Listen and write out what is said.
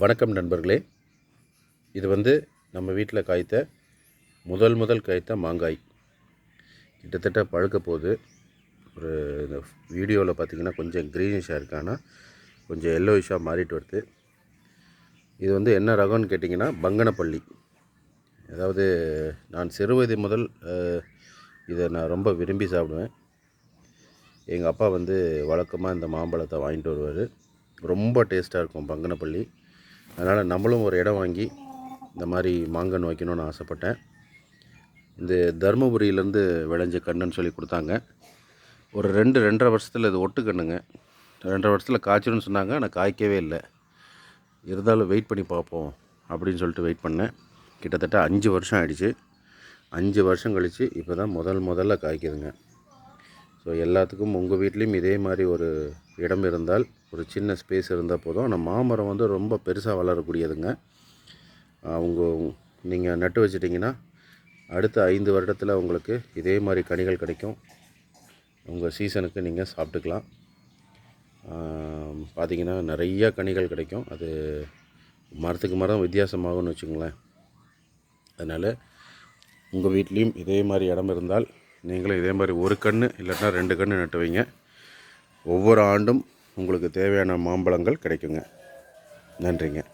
வணக்கம் நண்பர்களே. இது வந்து நம்ம வீட்டில் காய்த்த முதல் முதல் காய்த்த மாங்காய். கிட்டத்தட்ட பழுக்க போகுது ஒரு இந்த வீடியோவில் பார்த்தீங்கன்னா கொஞ்சம் க்ரீனிஷாக இருக்கானா கொஞ்சம் எல்லோயிஷாக மாறிட்டு வருது. இது வந்து என்ன ரகம்னு கேட்டிங்கன்னா பங்கனப்பள்ளி. அதாவது நான் சிறுவயது முதல் இதை நான் ரொம்ப விரும்பி சாப்பிடுவேன். எங்கள் அப்பா வந்து வழக்கமாக இந்த மாம்பழத்தை வாங்கிட்டு வருவார். ரொம்ப டேஸ்ட்டாக இருக்கும் பங்கனப்பள்ளி. அதனால் நம்மளும் ஒரு இடம் வாங்கி இந்த மாதிரி மாங்கன்று வைக்கணும்னு ஆசைப்பட்டேன். இந்த தருமபுரியிலேருந்து விளைஞ்ச கண்ணுன்னு சொல்லி கொடுத்தாங்க. ஒரு ரெண்டு ரெண்டரை வருஷத்தில் இது ஒட்டு கண்ணுங்க. ரெண்டரை வருஷத்தில் காய்ச்சிரும்னு சொன்னாங்க ஆனால் காய்க்கவே இல்லை. இருந்தாலும் வெயிட் பண்ணி பார்ப்போம் அப்படின்னு சொல்லிட்டு வெயிட் பண்ணேன். கிட்டத்தட்ட அஞ்சு வருஷம் ஆயிடுச்சு. அஞ்சு வருஷம் கழித்து இப்போ தான் முதல் முதல்ல காய்க்குதுங்க. ஸோ எல்லாத்துக்கும் உங்கள் வீட்லேயும் இதே மாதிரி ஒரு இடம் இருந்தால் ஒரு சின்ன ஸ்பேஸ் இருந்தால் போதும். ஆனால் மாமரம் வந்து ரொம்ப பெருசாக வளரக்கூடியதுங்க. அவங்க நீங்கள் நட்டு வச்சிட்டிங்கன்னா அடுத்த ஐந்து வருடத்தில் உங்களுக்கு இதே மாதிரி கனிகள் கிடைக்கும். உங்கள் சீசனுக்கு நீங்கள் சாப்பிட்டுக்கலாம். பார்த்தீங்கன்னா நிறையா கனிகள் கிடைக்கும். அது மரத்துக்கு மரம் வித்தியாசமாகும்னு வச்சுங்களேன் அதனால் உங்கள் வீட்லேயும் இதே மாதிரி இடம் இருந்தால் நீங்களும் இதே மாதிரி ஒரு கன்று இல்லைன்னா ரெண்டு கன்று நட்டு வைங்க ஒவ்வொரு ஆண்டும் உங்களுக்கு தேவையான மாம்பழங்கள் கிடைக்குங்க. நன்றிங்க.